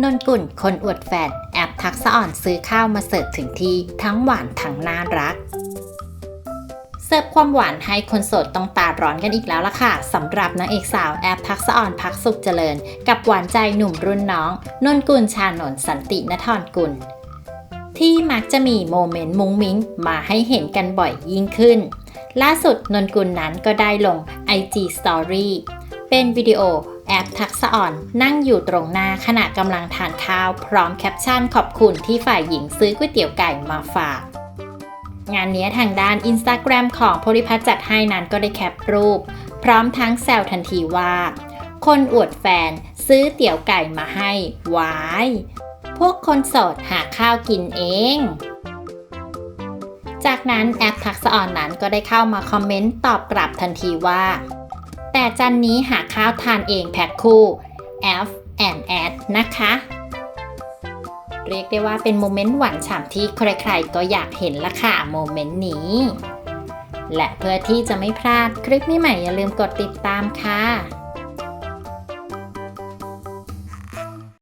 นนกุลคนอวดแฟนแอบทักษะอ่อนซื้อข้าวมาเสิร์ฟถึงที่ทั้งหวานทั้งน่ารัก เสิร์ฟความหวานให้คนโสดต้องตาร้อนกันอีกแล้วล่ะค่ะสำหรับนางเอกสาวแอบทักษะอ่อนพักสุขเจริญ กับหวานใจหนุ่มรุ่นน้อง นนกุลชานนสันตินทรกุล ที่มักจะมีโมเมนต์มุ้งมิ้งมาให้เห็นกันบ่อยยิ่งขึ้น ล่าสุดนนกุลนั้นก็ได้ลง IG Story เป็นวิดีโอ แอปทักษะอ่อน นั่งอยู่ตรงหน้าขณะกำลังทานข้าว พร้อมแคปชั่นขอบคุณที่ฝ่ายหญิงซื้อก๋วยเตี๋ยวไก่มาฝาก งานนี้ทางด้าน Instagram ของโพลิพัฒจัดให้นั้นก็ได้แคปรูป พร้อมทั้งแซวทันทีว่า คนอวดแฟนซื้อเตี๋ยวไก่มาให้วาย พวกคนโสดหาข้าวกินเองจากนั้นแอปทักษะอ่อนนั้นก็ได้เข้ามาคอมเมนต์ตอบกลับทันทีว่า แต่จันนี้หาข้าวทานเองแพ็คคู่ F and ad นะคะ เรียกได้ว่าเป็นโมเมนต์หวานฉ่ำที่ใครๆก็อยากเห็นละค่ะโมเมนต์นี้ และเพื่อที่จะไม่พลาดคลิปใหม่ๆอย่าลืมกดติดตามค่ะ